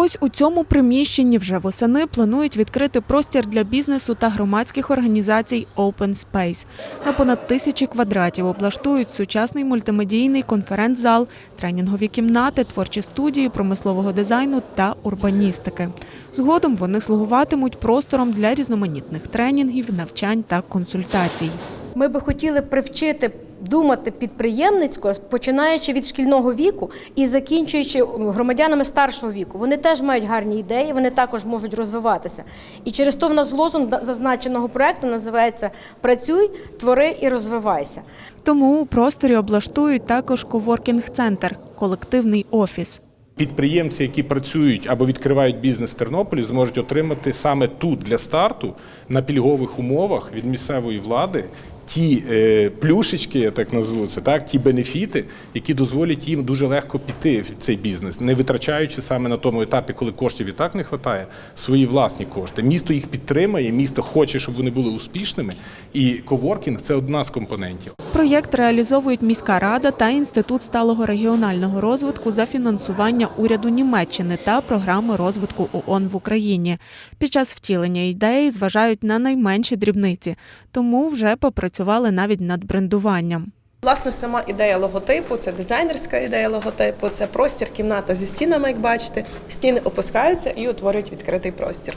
Ось у цьому приміщенні вже восени планують відкрити простір для бізнесу та громадських організацій Open Space. На понад тисячі квадратів облаштують сучасний мультимедійний конференц-зал, тренінгові кімнати, творчі студії промислового дизайну та урбаністики. Згодом вони слугуватимуть простором для різноманітних тренінгів, навчань та консультацій. Ми би хотіли привчити думати підприємницько, починаючи від шкільного віку і закінчуючи громадянами старшого віку. Вони теж мають гарні ідеї, вони також можуть розвиватися. І через то в нас лозунг зазначеного проекту називається Працюй, твори і розвивайся. Тому у просторі облаштують також коворкінг-центр, колективний офіс. Підприємці, які працюють або відкривають бізнес в Тернополі, зможуть отримати саме тут для старту на пільгових умовах від місцевої влади ті е, плюшечки, я так назву це, так, ті бенефіти, які дозволять їм дуже легко піти в цей бізнес, не витрачаючи саме на тому етапі, коли коштів і так не вистачає, свої власні кошти. Місто їх підтримає, місто хоче, щоб вони були успішними, і коворкінг це одна з компонентів. Проєкт реалізовують міська рада та інститут сталого регіонального розвитку за фінансування уряду Німеччини та програми розвитку ООН в Україні. Під час втілення ідеї зважають на найменші дрібниці, тому вже попрацювали навіть над брендуванням. Власне, сама ідея логотипу це дизайнерська ідея логотипу, це простір, кімната зі стінами, як бачите. Стіни опускаються і утворюють відкритий простір.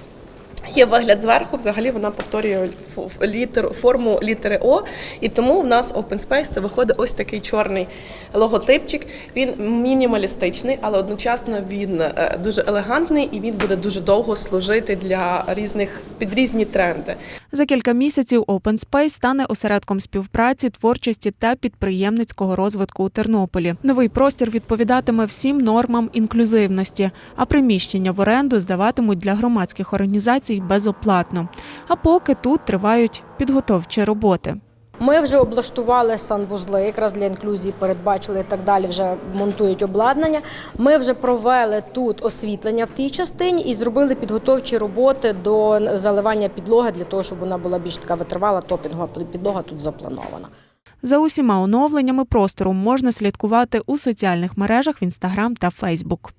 Є вигляд зверху, взагалі вона повторює літеру, форму літери О, і тому в нас Open Space це виходить ось такий чорний логотипчик. Він мінімалістичний, але одночасно він е, дуже елегантний і він буде дуже довго служити для різних під різні тренди. За кілька місяців Open Space стане осередком співпраці, творчості та підприємницького розвитку у Тернополі. Новий простір відповідатиме всім нормам інклюзивності, а приміщення в оренду здаватимуть для громадських організацій безоплатно. А поки тут тривають підготовчі роботи. Ми вже облаштували санвузли, якраз для інклюзії передбачили і так далі. Вже монтують обладнання. Ми вже провели тут освітлення в тій частині і зробили підготовчі роботи до заливання підлоги для того, щоб вона була більш така витривала. Топінгова підлога тут запланована. За усіма оновленнями простору можна слідкувати у соціальних мережах в Інстаграм та Фейсбук.